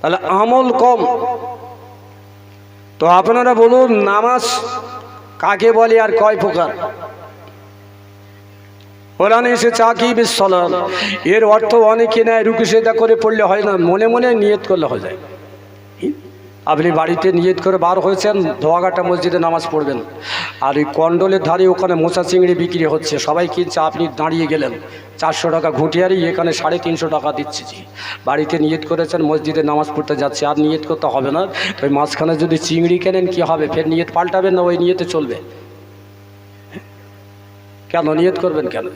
তাহলে আমল কম। তো আপনারা বলুন, নামাজ কাকে বলে আর কয় প্রকার? কোরআনে এসে চাকি বিশ্বলাম এর অর্থ অনেকে নেয় রুকু সেদা করে পড়লে হয় না, মনে মনে নিয়ত করলে হয়ে যায়। আপনি বাড়িতে নিয়ত করে বার হয়েছেন ধোয়াঘাটা মসজিদে নামাজ পড়বেন। আর ওই কন্ডলের ধারে ওখানে মোচা চিংড়ি বিক্রি হচ্ছে। সবাই কিনছে, আপনি দাঁড়িয়ে গেলেন। চারশো টাকা ঘুটিয়ারি, এখানে সাড়ে তিনশো টাকা দিচ্ছি বাড়িতে নিয়ত করেছেন, মসজিদে নামাজ পড়তে যাচ্ছে। আর নিয়ত করতে হবে না ওই মাঝখানে যদি চিংড়ি কেনেন, কি হবে? ফের নিয়ত পাল্টাবেন না, ওই নিয়তে চলবে? কেন নিয়ত করবেন কেন?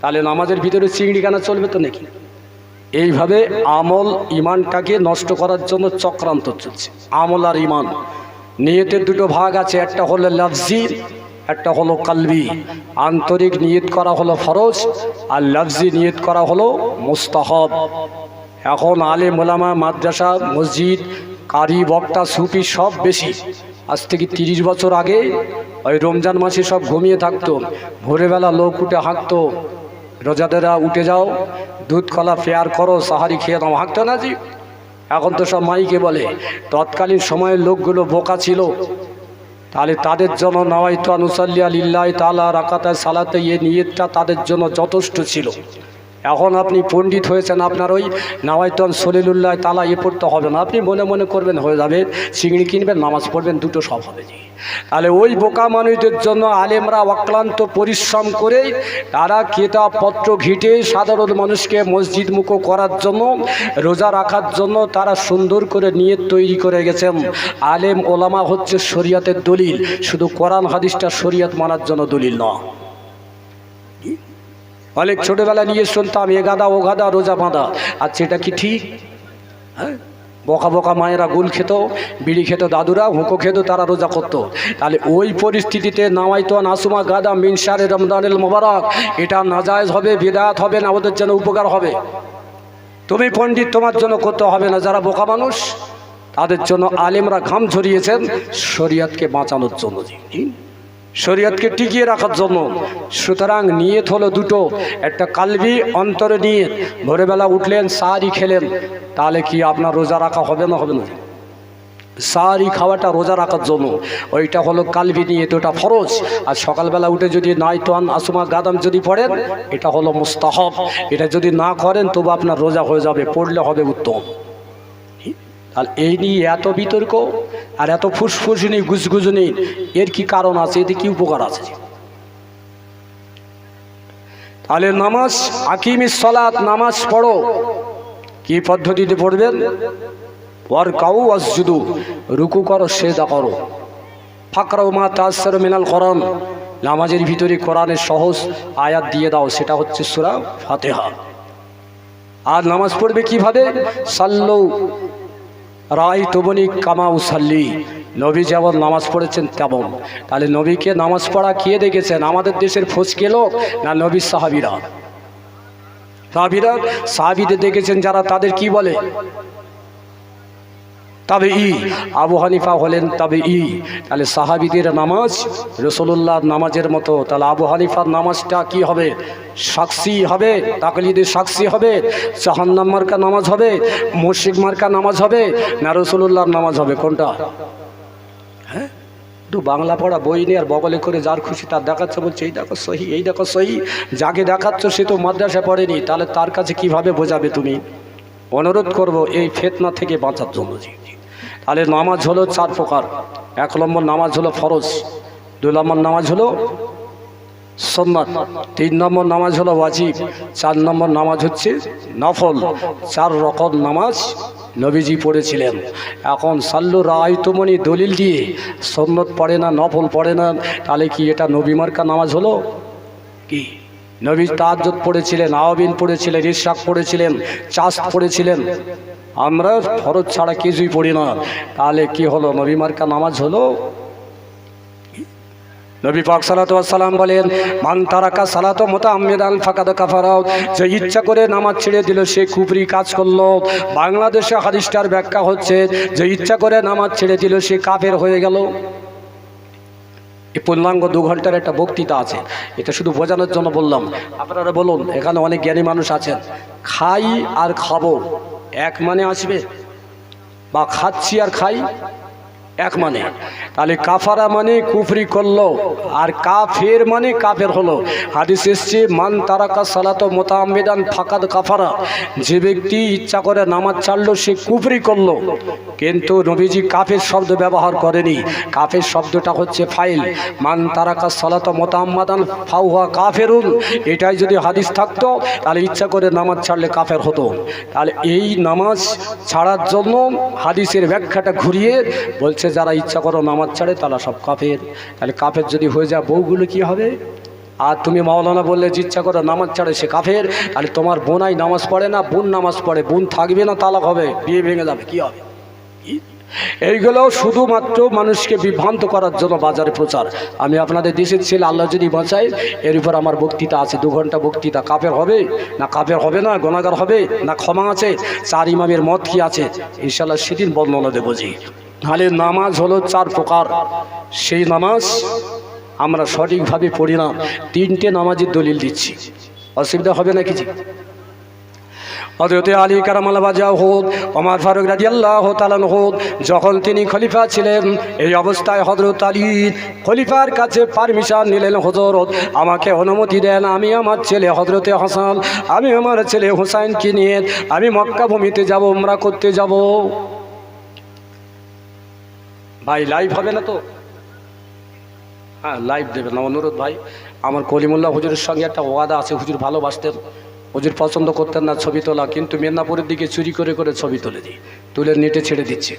তাহলে নামাজের ভিতরে চিংড়ি কেনা চলবে তো নাকি? এইভাবে আমল ইমানটাকে নষ্ট করার জন্য চক্রান্ত চলছে। আমল আর ইমান। নিয়তের দুটো ভাগ আছে, একটা হলো লফজি, একটা হলো কালবি। আন্তরিক নিয়ত করা হলো ফরজ আর লফজি নিয়ত করা হলো মুস্তাহব। এখন আলে মোলামা মাদ্রাসা, মসজিদ, কারি, বক্তা, সুফি সব বেশি। আজ থেকে তিরিশ বছর আগে ওই রমজান মাসে সব ঘুমিয়ে থাকতো। ভোরবেলা লোক উঠে হাঁকতো রোজাদেরা উঠে যাও দুধ কলা ফেয়ার করো, সাহারি খেয়ে দাও হাঁকতো না জি? এখন তো সব মাইকে বলে, তৎকালীন সময়ের লোকগুলো বোকা ছিল। তাহলে তাদের জন্য নওয়াইতো আনুসাল্লি আলিল্লাহ তালা রাকাতায় সালাতে ইয়ে নিয়তটা তাদের জন্য যথেষ্ট ছিল। এখন আপনি পণ্ডিত হয়েছেন, আপনার ওই নাওয়াইতন সলিলুল্লাহ তালা ইয়ে পড়তে হবে না। আপনি মনে মনে করবেন, হয়ে যাবে, চিংড়ি কিনবেন, নামাজ পড়বেন, দুটো সব হবে। তাহলে ওই বোকা মানুষদের জন্য আলেমরা অক্লান্ত পরিশ্রম করে তারা কেতাবপত্র ঘিটে সাধারণ মানুষকে মসজিদ মুখো করার জন্য, রোজা রাখার জন্য তারা সুন্দর করে নিয়ত তৈরি করে গেছেন। আলেম ওলামা হচ্ছে শরিয়াতের দলিল। শুধু কোরআন, হাদিসটা শরিয়াত মানার জন্য দলিল নয়। অনেক ছোটবেলা নিয়ে শুনতাম, এ গাদা, ও গাদা, রোজা বাঁধা। আর সেটা কি ঠিক? হ্যাঁ? বকা বকা মায়েরা গুল খেত, বিড়ি খেত দাদুরা, হুঁকো খেত, তারা রোজা করতো। তাহলে ওই পরিস্থিতিতে নামাইতো নাসুমা গাদা মিনসারে রমদানের মোবারক। এটা নাজায়জ হবে বেদাত হবে না ওদের জন্য উপকার হবে। তুমি পণ্ডিত, তোমার জন্য করতে হবে না। যারা বোকা মানুষ, তাদের জন্য আলেমরা ঘাম ঝরিয়েছেন, শরিয়াতকে বাঁচানোর জন্য। শরীয়তকে টিকিয়ে রাখার জন্য। সুতরাং নিয়ত হলো দুটো। একটা কালবি, অন্তরে নিয়ে ভোরবেলা উঠলেন সারি খেলেন। তাহলে কি আপনার রোজা রাখা হবে না হবে না? সারি খাওয়াটা রোজা রাখার জন্য। ওইটা হলো কালবি নিয়ত, ওটা ফরজ। আর সকালবেলা উঠে যদি নাইতান আসমা, গাদাম যদি পড়েন, এটা হলো মুস্তাহব। এটা যদি না করেন, তবু আপনার রোজা হয়ে যাবে, পড়লে হবে উত্তম। আর এই নিয়ে এত বিতর্ক আর এত ফুসফুসনি গুজগুজনি এর কি কারণ আছে? এতে কি উপকার আছে? তাহলে নামাজ, আকিম সলাত নামাজ পড়ো। কি পদ্ধতিতে পড়বেন? ওয়ার কাউ আসজুদু রুকু করো সেদা করো। ফাকরাও মা তাসর মিনাল করন নামাজের ভিতরে কোরআনের সহজ আয়াত দিয়ে দাও, সেটা হচ্ছে সুরা ফাতেহা। আর নামাজ পড়বে কীভাবে? সাল্লৌ রায় তবনি কামা উসাল্লি। নবী যেমন নামাজ পড়েছেন তেমন। তাহলে নবীকে নামাজ পড়া কে দেখেছেন? আমাদের দেশের ফসকে লোক না নবী সাহাবিরা? সাহাবিরা, সাহাবিদের দেখেছেন যারা তাদের কি বলে? তবে ই আবু হানিফা হলেন, তবে ই। তাহলে সাহাবিদের নামাজ রসুল্লাহর নামাজের মতো। তাহলে আবু হানিফার নামাজটা কি হবে? সাক্ষী হবে? তাকলিদের সাক্ষী হবে? জাহান্নাম মার্কা নামাজ হবে? মুশিক মার্কা নামাজ হবে? না রসুল্লাহর নামাজ হবে? কোনটা? হ্যাঁ? একটু বাংলা পড়া বই নিয়ে আর বগলে করে যার খুশি তার দেখাচ্ছে, বলছে, এই দেখো সহি, এই দেখো সহি। যাকে দেখাচ্ছ সে তো মাদ্রাসা পড়েনি। তাহলে তার কাছে কীভাবে বোঝাবে তুমি? অনুরোধ করব, এই ফেতনা থেকে বাঁচার জন্য। তাহলে নামাজ হলো চার প্রকার। এক নম্বর নামাজ হলো ফরজ, দুই নম্বর নামাজ হলো সন্ন্যত তিন নম্বর নামাজ হলো ওয়াজিব, চার নম্বর নামাজ হচ্ছে নফল। চার রকম নামাজ নবীজি পড়েছিলেন। এখন সাল্লু রায়তমণি দলিল দিয়ে সন্ন্যত পড়ে না, নফল পড়ে না, তাহলে কি এটা নবী মার্কা নামাজ হলো? কি? নবী তাজ্জত পড়েছিলেন, আওয়াবিন পড়েছিলেন ইশাক পড়েছিলেন চাষ পড়েছিলেন। আমরা ফরজ ছাড়া কিছুই পড়ি না। তাহলে কি হলো? নবী মার্কা নামাজ হলো? নবী পাক সালাম বলেন, মান তারাকা সালাতো মোতা আমেদান ফাঁকাদ কাফারাও যে ইচ্ছা করে নামাজ ছেড়ে দিল, সে কুপরি কাজ করল। বাংলাদেশে হাদিসটার ব্যাখ্যা হচ্ছে, যে ইচ্ছা করে নামাজ ছেড়ে দিল, সে কাফের হয়ে গেল। এই পূর্ণাঙ্গ দু ঘণ্টার একটা বক্তৃতা আছে, এটা শুধু বোঝানোর জন্য বললাম। আপনারা বলুন, এখানে অনেক জ্ঞানী মানুষ আছেন। খাই আর খাব। এক মানে আসবে? বা খাচ্ছি আর খাই? এক মানে। তাহলে কাফারা মানে কুফরি করল, আর কাফের মানে কাফের হলো। হাদিস এসছে, মান তারাকা সালাত মোতামেদান ফাকাদ কাফারা। যে ব্যক্তি ইচ্ছা করে নামাজ ছাড়লো, সে কুফরি করল। কিন্তু নবীজি কাফের শব্দ ব্যবহার করেনি। কাফের শব্দটা হচ্ছে ফাইল। মান তারাকা সালাত মোতাম্মাদান ফাউহা কাফেরুন। এটাই যদি হাদিস থাকতো, তাহলে ইচ্ছা করে নামাজ ছাড়লে কাফের হতো। তাহলে এই নামাজ ছাড়ার জন্য হাদিসের ব্যাখ্যাটা ঘুরিয়ে বলছে যারা ইচ্ছা করো নামাজ ছাড়ে, তারা সব কাফের। তাহলে কাফের যদি হয়ে যায়, বউগুলো কি হবে? আর তুমি মাওলানা বললে যে ইচ্ছা করো নামাজ ছাড়ে, সে কাফের। তাহলে তোমার বোনাই নামাজ পড়ে না? বোন নামাজ পড়ে, বোন থাকবে না, তালাক হবে। বিয়ে ভেঙে যাবে, কি হবে? এইগুলো শুধুমাত্র মানুষকে বিভ্রান্ত করার জন্য বাজারে প্রচার। আমি আপনাদের দেশের ছেলে আল্লাহ যদি বাঁচাই এর উপর আমার বক্তৃতা আছে। দু ঘণ্টা বক্তৃতা। কাপের হবে? না কাপের হবে না? গণাগার হবে? না ক্ষমা আছে? চার ইমামের মত কি আছে? ইনশাল্লাহ সেদিন বর্ণনা দেবো জি। তাহলে নামাজ হলো চার প্রকার। সেই নামাজ আমরা সঠিকভাবে পড়ি না। তিনটে নামাজের দলিল দিচ্ছি। অসুবিধা হবে না কিছু হজরতে আলী কারামালাবাজা হোদ ওমার ফারুক রাজি আল্লাহ তালান হোদ যখন তিনি খলিফা ছিলেন, এই অবস্থায় হজরত আলী খলিফার কাছে পারমিশন নিলেন হজরত আমাকে অনুমতি দেন, আমি আমার ছেলে হজরতে হাসান, আমি আমার ছেলে হুসাইনকে নিয়ে, আমি মক্কা ভূমিতে যাব আমরা করতে যাব। ভাই লাইভ হবে না তো? হ্যাঁ লাইভ দেবে না অনুরোধ ভাই, আমার কলিমুল্লাহ হুজুরের সঙ্গে একটা ওয়াদা আছে, হুজুর ভালোবাসতেন। হুজুর পছন্দ করতেন না ছবি তোলা, কিন্তু মেদিনীপুরের দিকে চুরি করে করে ছবি তুলে দিই, তুলে নেটে ছেড়ে দিচ্ছে।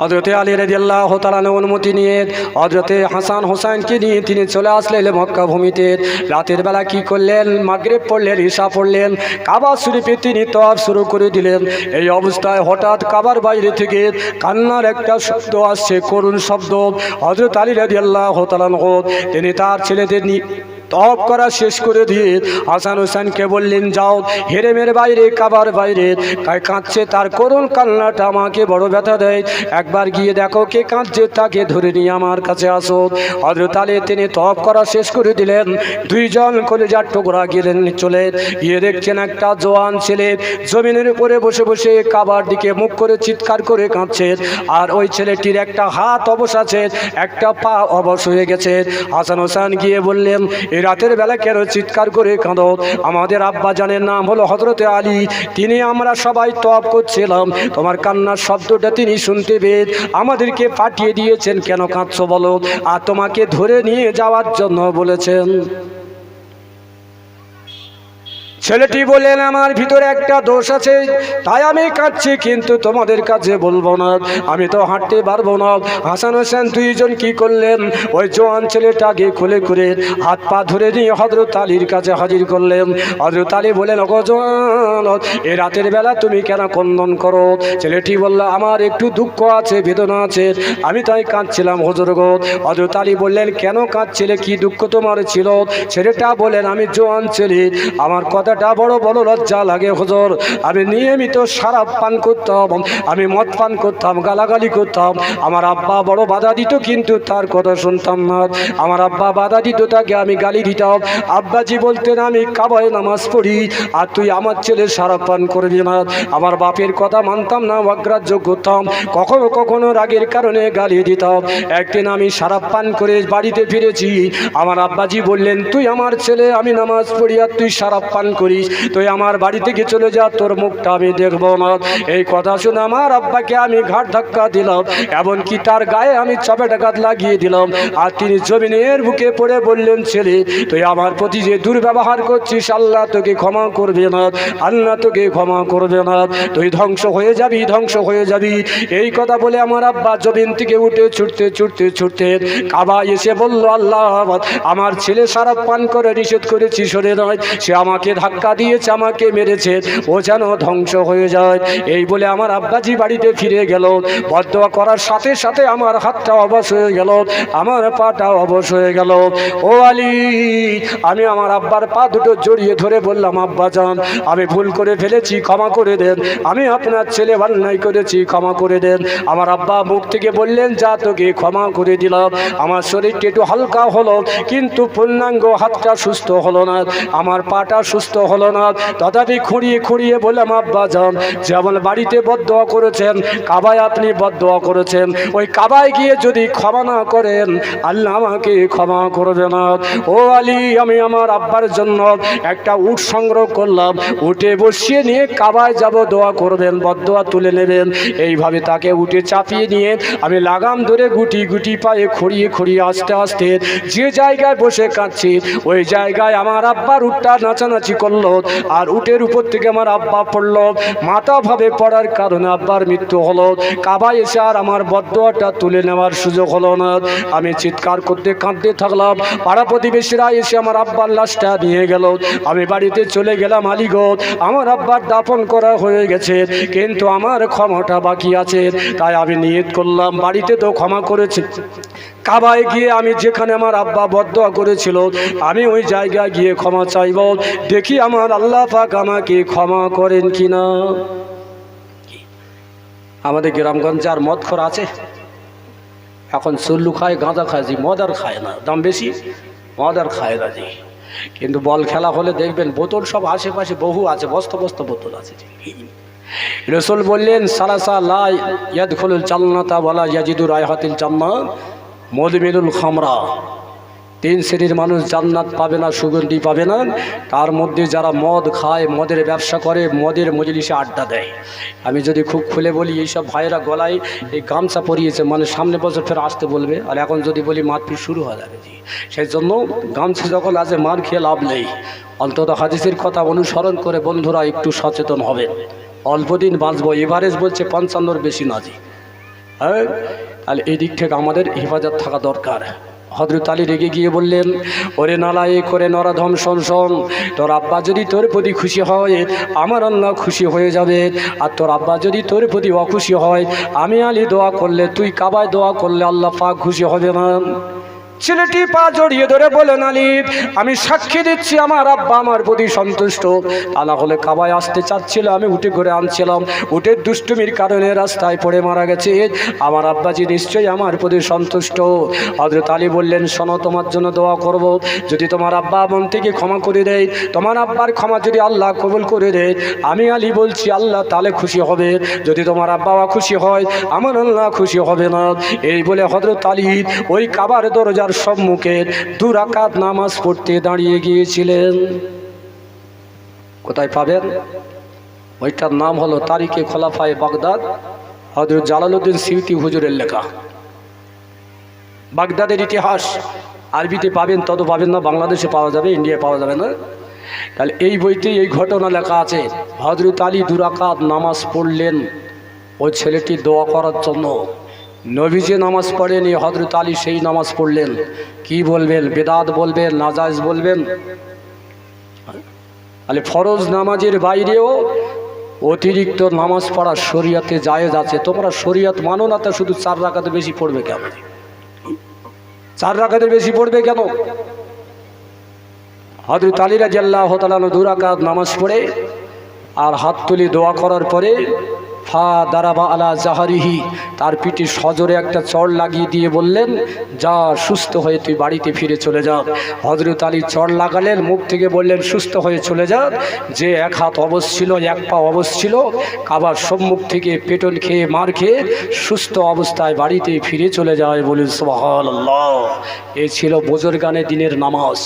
হজরতে আলী রাজিয়াল্লাহ তালানে অনুমতি নিয়ে হজরতে হাসান হোসাইনকে নিয়ে তিনি চলে আসলেন মক্কা ভূমিতে। রাতের বেলা কি করলেন? মাগরেব পড়লেন, ঈশা পড়লেন, কাবা শরীফে তিনি তফ শুরু করে দিলেন। এই অবস্থায় হঠাৎ কাবার বাইরে থেকে কান্নার একটা শব্দ আসছে, করুণ শব্দ। হজরত আলী রাজিয়াল্লাহ তালান তিনি তার ছেলেদের নিয়ে তপ করা শেষ করে দিয়ে হাসান হোসেনকে বললেন, যাও, হেরেমের বাইরে, কাবার বাইরে। কাঁদছে, তার করুণ কান্নাটা আমাকে বড় ব্যথা দেয়। একবার গিয়ে দেখো কে কাঁদছে, তাকে ধরে নিয়ে আমার কাছে আসো। হজরত আলী তিনি তপ করা শেষ করে দিলেন। দুইজন কলেজার টুকরা গেলেন চলে গিয়ে দেখছেন একটা জোয়ান ছেলে জমিনের উপরে বসে বসে কাবার দিকে মুখ করে চিৎকার করে কাঁদছে। আর ওই ছেলেটির একটা হাত অবশ আছে, একটা পা অবশ হয়ে গেছে। হাসান হোসেন গিয়ে বললেন এই রাতের বেলা কেন চিৎকার করে কাঁদো? আমাদের আব্বা জানের নাম হলো হজরতে আলী। তিনি আমরা সবাই তপ করছিলাম। তোমার কান্নার শব্দটা তিনি শুনতে বেদ আমাদেরকে পাঠিয়ে দিয়েছেন, কেন কাঁদছো বলো? আর তোমাকে ধরে নিয়ে যাওয়ার জন্য বলেছেন। ছেলেটি বললেন আমার ভিতরে একটা দোষ আছে, তাই আমি কাঁদছি, কিন্তু তোমাদের কাছে বলব না। আমি তো হাঁটতে পারব না। হাসান হোসেন দুইজন কি করলেন? ওই জোয়ান ছেলেটাকে খুলে খুলে হাত পা ধরে নিয়ে হজরত আলীর কাছে হাজির করলেন। হজরত আলী বলেন ওগো জোয়ান, এ রাতের বেলা তুমি কেন কন্দন করো? ছেলেটি বলল, আমার একটু দুঃখ আছে, বেদনা আছে। আমি তাই কাঁদছিলাম, হজর হজরত আলী বললেন, কেন কাঁদছিলে? কি দুঃখ তোমার ছিল? ছেলেটা বলেন আমি জোয়ান ছেলে। আমার কথাটা বড় বড় লজ্জা লাগে হজর। আমি নিয়মিত সারাপ পান করতাম, আমি মদ পান করতাম, গালাগালি করতাম। আমার আব্বা বড় বাধা দিত, কিন্তু তার কথা শুনতাম না। আমার আব্বা বাধা দিত, তাকে আমি গালি দিতাম। আব্বাজি বলতেন, আমি কাবায় নামাজ পড়ি, আর তুই আমার ছেলে সারাপ পান করবি না। আমার বাপের কথা মানতাম না, অগ্রাহ্য করতাম। কখনো কখনো রাগের কারণে গালি দিতাম। একদিন আমি সারাপ পান করে বাড়িতে ফিরেছি। আমার আব্বাজি বললেন, তুই আমার ছেলে, আমি নামাজ পড়ি, আর তুই সারাপ পান করিস, তুই আমার বাড়ি থেকে চলে যা, তোর মুখটা আমি দেখব না। এই কথা শুনে আমার আব্বাকে আমি ঘাট ধাক্কা দিলাম, এমনকি তার গায়ে আমি চাপে টাকাত লাগিয়ে দিলাম। আর তিনি জমিনের বুকে পড়ে বললেন, ছেলে, তুই আমার প্রতি যে দুর্ব্যবহার করছিস, আল্লাহ তোকে ক্ষমা করবে না, আল্লাহ তোকে ক্ষমা করবে না। তুই ধ্বংস হয়ে যাবি, ধ্বংস হয়ে যাবি। এই কথা বলে আমার আব্বা জমিন থেকে উঠে ছুটতে ছুটতে ছুটতে কাবা এসে বলল, আল্লাহ, আমার ছেলে সারা পান করে নিষেধ করেছি সরে নয় সে আমাকে ধাক্কা দিয়েছে, আমাকে মেরেছে, ও যেন ধ্বংস হয়ে যায়। এই বলে আমার আব্বাজি বাড়িতে ফিরে গেল। বদয়া করার সাথে সাথে আমার হাতটা অবশ হয়ে গেল, আমার পাটা অবশ হয়ে গেল। ও আলী, আমি আমার আব্বার পা দুটো জড়িয়ে ধরে বললাম, আব্বা যান, আমি ভুল করে ফেলেছি, ক্ষমা করে দেন। আমি আপনার ছেলে অন্যায় করেছি, ক্ষমা করে দেন। আমার আব্বা মুখ থেকে বললেন, যা তোকে ক্ষমা করে দিলাম। আমার শরীরটা একটু হালকা হলো, কিন্তু পূর্ণাঙ্গ হাতটা সুস্থ হলো না। আমার পাটা সুস্থ হলো না। তথাপি খুঁড়িয়ে খুঁড়িয়ে বললাম, আব্বা যান যেমন বাড়িতে বদোয়া করেছেন, কাবায় আপনি বদোয়া করেছেন, ওই কাবায় গিয়ে যদি ক্ষমা না করেন, আল্লাহ আমাকে ক্ষমা করবে না। ও আলী, আমি আমার আব্বার জন্য একটা উট সংগ্রহ করলাম। উঠে বসিয়ে নিয়ে কাবায় যাব, দোয়া করবেন বদোয়া তুলে নেবেন। এইভাবে তাকে উঠে চাপিয়ে নিয়ে আমি লাগাম ধরে গুটি গুটি পায়ে খড়িয়ে খড়িয়ে আস্তে আস্তে যে জায়গায় বসে কাঁদছি, ওই জায়গায় আমার আব্বার উটটা নাচানাচি করল আর উটের উপর থেকে আমার আব্বা পড়ল। মাথা ভাবে পড়ার কারণে আব্বার মৃত্যু হলো। কাবায় এসে আর আমার বদোয়াটা তুলে নেওয়ার সুযোগ হলো না। আমি চিৎকার করতে কাঁদতে থাকলাম। পাড়া প্রতিবেশীরা এসে আমার আব্বার লাশটা নিয়ে গেল। আমি বাড়িতে চলে গেলাম আলিগঞ্জ আমার আব্বার দাফন করা হয়ে গেছে, কিন্তু আমার ক্ষমাটা বাকি আছে। তাই আমি নিয়ত করলাম, বাড়িতে তো ক্ষমা করেছে। কাবায় গিয়ে আমি যেখানে আমার আব্বা বদয়া করেছিল, আমি ওই জায়গায় গিয়ে ক্ষমা চাইব। দেখি আমার আল্লাহ পাক আমাকে ক্ষমা করেন কিনা? আমাদের গ্রামগঞ্জে আর মদ খর আছে। এখন চুল্লু খায় গাঁদা খায়, জি, মদ আর খায় না। দাম বেশি, মদ আর খায় না, জি। কিন্তু বল খেলা হলে দেখবেন বোতল সব আশেপাশে বহু আছে বস্তা বস্ত বোতল আছে রসুল বললেন, সালাসা লাই ইয়াদ ইয়াদখুলুল চালনাতা বলা ইয়াজিদুর আয়হাতিল জান্নাত, মদমিনুল খামরা। তিন শ্রেণির মানুষ জান্নাত পাবে না, সুগন্ধি পাবে না। তার মধ্যে যারা মদ খায়, মদের ব্যবসা করে, মদের মজলিসে আড্ডা দেয়। আমি যদি খুব খুলে বলি, এইসব ভাইয়েরা গলায় এই গামছা পরিয়েছে মানে সামনে বছর ফের আসতে বলবে। আর এখন যদি বলি, মারপিট শুরু হয়ে যাবে সেই জন্য গামছা যখন আছে, মার খেয়ে লাভ নেই। অন্তত হাদিসের কথা অনুসরণ করে বন্ধুরা একটু সচেতন হবে অল্পদিন বাঁচবো। এভারেজ বলছে, পঞ্চান্নর বেশি না জি। হ্যাঁ? তাহলে এই দিক থেকে আমাদের হেফাজত থাকা দরকার। হজরত আলী রেগে গিয়ে বললেন, ওরে নালায় করে নরাধম শোন, তোর আব্বা যদি তোর প্রতি খুশি হয়, আমার আল্লাহ খুশি হয়ে যাবে। আর তোর আব্বা যদি তোর প্রতি অখুশি হয়, আমি আলী দোয়া করলে, তুই কাবায় দোয়া করলে আল্লাহ পাক খুশি হবে না। ছেলেটি পা জড়িয়ে ধরে বলেন আলী আমি সাক্ষী দিচ্ছি আমার আব্বা আমার প্রতি সন্তুষ্ট। তা না হলে কাবায় আসতে চাচ্ছিল, আমি উঠে ঘুরে আনছিলাম। উঠে দুষ্টুমির কারণে রাস্তায় পড়ে মারা গেছে। আমার আব্বাজি নিশ্চয়ই আমার প্রতি সন্তুষ্ট। হজরত আলী বললেন, শোনো, তোমার জন্য দোয়া করব। যদি তোমার আব্বা মন থেকে ক্ষমা করে দেয়, তোমার আব্বার ক্ষমা যদি আল্লাহ কবুল করে দেয়, আমি আলী বলছি, আল্লাহ তাহলে খুশি হবে। যদি তোমার আব্বা খুশি হয়, আমার আল্লাহ খুশি হবে না। এই বলে হজরত আলী ওই কাবার দরজার সম্মুখে দুরাকাত নামাজ পড়তে দাঁড়িয়ে গিয়েছিলেন। কোথায় পাবেন? ওইটার নাম হলো তারিখে খোলাফায় বাগদাদ হজরত জালালউদ্দিন সিউতি হুজুরের লেখা। বাগদাদের ইতিহাস, আরবিতে পাবেন, তত পাবেন না, বাংলাদেশে পাওয়া যাবে, ইন্ডিয়ায় পাওয়া যাবে না। তাহলে এই বইতে এই ঘটনা লেখা আছে হজরত আলী দুরাকাত নামাজ পড়লেন, ওই ছেলেটি দোয়া করার জন্য। নবী যে নামাজ পড়েনি হজরত আলী সেই নামাজ পড়লেন। কি বলবেন? বেদাত বলবেন নাজাইজ বলবেন? তাহলে ফরজ নামাজের বাইরেও অতিরিক্ত নামাজ পড়া শরিয়াতে জায়েজ আছে। তোমরা শরিয়াত মানো না, তা শুধু চার রাখাতে বেশি পড়বে কেন? চার রাখাতে বেশি পড়বে কেন? হজরত আলীরা জাল্লাহ তালানো দুরাকাত নামাজ পড়ে আর হাত তুলি দোয়া করার পরে ফা দারাবা আলা জাহারিহি। তার পিঠে সজোরে একটা চড় লাগিয়ে দিয়ে বললেন, যা, সুস্থ হয়ে তুই বাড়িতে ফিরে চলে যা। হজরত আলী চড় লাগালেন, মুখ থেকে বললেন, সুস্থ হয়ে চলে যা। যে এক হাত অবশ ছিল, এক পা অবশ ছিল, কাবার সম্মুখ থেকে পেটল খেয়ে মার খেয়ে সুস্থ অবস্থায় বাড়িতে ফিরে চলে যায় বলুন সোহাল এ ছিল বোজর গানে দিনের নামাজ।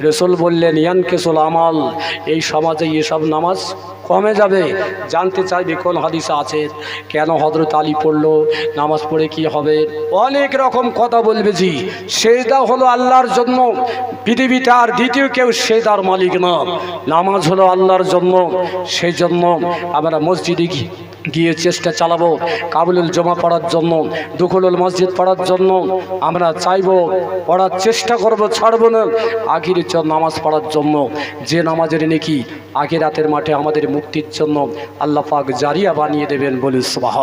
রসুল বললেন ইয়ান কেসুল আমাল, এই সমাজে এসব নামাজ কমে যাবে? জানতে চাইবে কোন হাদিসে আছে? কেন হজরত আলী পড়ল? নামাজ পড়ে কি হবে? অনেক রকম কথা বলবে জি। সেজদা হলো আল্লাহর জন্য। পৃথিবীতে আর দ্বিতীয় কেউ সেদার মালিক না। নামাজ হলো আল্লাহর জন্য। সেই জন্য আমরা মসজিদে গিয়ে গিয়ে চেষ্টা চালাবো, কাবুলুল জমা পড়ার জন্য, দুখুলুল মসজিদ পড়ার জন্য। আমরা চাইব, পড়ার চেষ্টা করব, ছাড়ব না। আখির নামাজ পড়ার জন্য। যে নামাজের নেকি আগে রাতের মাঠে আমাদের মুক্তির জন্য আল্লাহ পাক জারিয়া বানিয়ে দেবেন বলি সুবাহ